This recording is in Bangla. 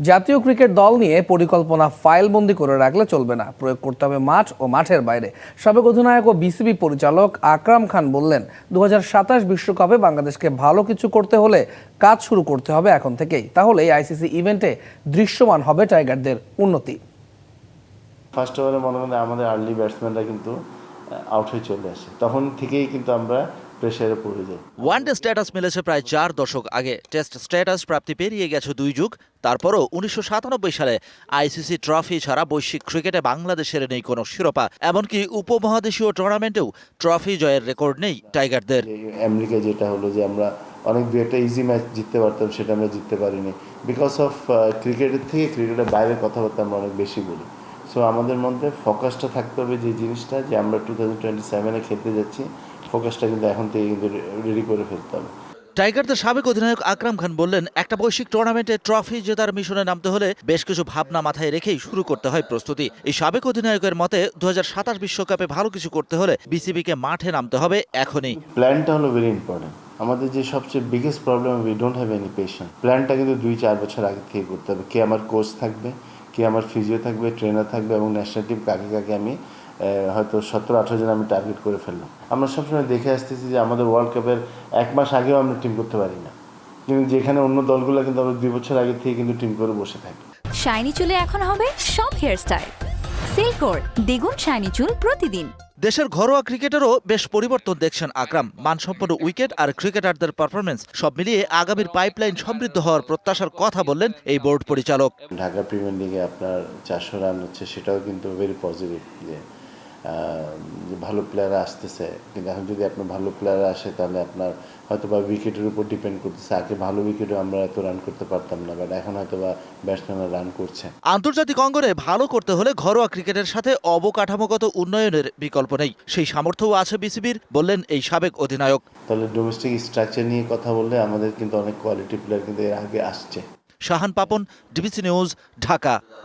জাতীয় ক্রিকেট দল নিয়ে পরিকল্পনা ফাইলবন্দি করে রাখলে চলবে না। প্রয়োগ করতে হবে মাঠ ও মাঠের বাইরে। সাবেক অধিনায়ক ও বিসিবি পরিচালক আকরাম খান বললেন দু বিশ্বকাপে বাংলাদেশকে ভালো কিছু করতে হলে কাজ শুরু করতে হবে এখন থেকেই। তাহলে আইসিসি ইভেন্টে দৃশ্যমান হবে টাইগারদের উন্নতি। ফার্স্ট ওভারে মনে করেন আমাদের আর্লি ব্যাটসম্যানরা কিন্তু আউট হয়ে চলে আসে। তখন থেকেই কিন্তু আমরা প্রেশারে পড়ে যাই ওয়ানডে স্ট্যাটাস মিলেছে প্রায় চার দশক আগে। টেস্ট স্ট্যাটাস প্রাপ্তি পেরিয়ে গেছে দুই যুগ। তারপরও উনিশশো সাতানব্বই সালে আইসিসি ট্রফি ছাড়া বৈশ্বিক ক্রিকেটে বাংলাদেশের নেই কোনো শিরোপা। এমনকি উপমহাদেশীয় টুর্নামেন্টেও ট্রফি জয়ের রেকর্ড নেই টাইগারদের। আমেরিকা যেটা হলো যে আমরা অনেক দু একটা ইজি ম্যাচ জিততে পারতাম সেটা আমরা জিততে পারিনি। বিকজ অফ ক্রিকেটের থেকে ক্রিকেটের বাইরের কথাবার্তা আমরা অনেক বেশি বলি। সো আমাদের মধ্যে ফোকাসটা থাকতে হবে যে জিনিসটা যে আমরা টু থাউজেন্ড টোয়েন্টি সেভেনে খেলতে যাচ্ছি। ফোকাসটা কিন্তু এখন থেকে কিন্তু রেডি করে ফেলতে হবে। টাইগারদের সাবেক অধিনায়ক আকরাম খান বললেন একটা বৈশ্বিক টুর্নামেন্টে ট্রফি জেতার মিশনে নামতে হলে বেশ কিছু ভাবনা মাথায় রেখেই শুরু করতে হয় প্রস্তুতি। এই সাবেক অধিনায়কের মতে দু বিশ্বকাপে ভালো কিছু করতে হলে বিসিবিকে মাঠে নামতে হবে এখনই। প্ল্যানটা হলো ভেরি ইম্পর্টেন্ট আমাদের যে সবচেয়ে biggest problem we don't have any patient প্ল্যানটা কিন্তু দুই চার বছর আগে থেকে করতে হবে। কে আমার কোচ থাকবে কে আমার ফিজিও থাকবে ট্রেনার থাকবে এবং ন্যাশনাল টিম কাকে কাকে আমি হয়তো সতেরো আঠারো জন আমি টার্গেট করে ফেললাম। আমরা সবসময় দেখে আসতেছি যে আমাদের ওয়ার্ল্ড কাপের এক মাস আগেও আমরা টিম করতে পারি না কিন্তু যেখানে অন্য দলগুলো কিন্তু আমরা দুই বছর আগে থেকে কিন্তু টিম করে বসে থাকি। শাইনি চুলে এখন হবে সব হেয়ার স্টাইল সিল্কোর দ্বিগুণ শাইনি চুল প্রতিদিন। দেশের ঘরোয়া ক্রিকেটেরও বেশ পরিবর্তন দেখছেন আকরাম। মানসম্পন্ন উইকেট আর ক্রিকেটারদের পারফরমেন্স সব মিলিয়ে আগামীর পাইপলাইন সমৃদ্ধ হওয়ার প্রত্যাশার কথা বললেন এই বোর্ড পরিচালক। ঢাকা প্রিমিয়ার লিগে আপনার চারশো রান হচ্ছে সেটাও কিন্তু ভেরি পজিটিভ যে যে ভালো প্লেয়ার আসতেছে। কিন্তু এখন যদি আপনার ভালো প্লেয়ার আসে তাহলে আপনার হয়তো বা উইকেটের উপর ডিপেন্ড করতেছে। আগে ভালো উইকেটও আমরা এত রান করতে পারতাম না বাট এখন হয়তো বা ব্যাটসম্যানরা রান করছে। আন্তর্জাতিক অঙ্গনে ভালো করতে হলে ঘরোয়া ক্রিকেটের সাথে অবকাঠামোগত উন্নয়নের বিকল্প নেই। সেই সামর্থ্যও আছে বিসিবির বললেন এই সাবেক অধিনায়ক। তাহলে ডোমেস্টিক স্ট্রাকচার নিয়ে কথা বললে আমাদের কিন্তু অনেক কোয়ালিটি প্লেয়ার কিন্তু এর আগে আসছে। Shahan Papon DBC news Dhaka.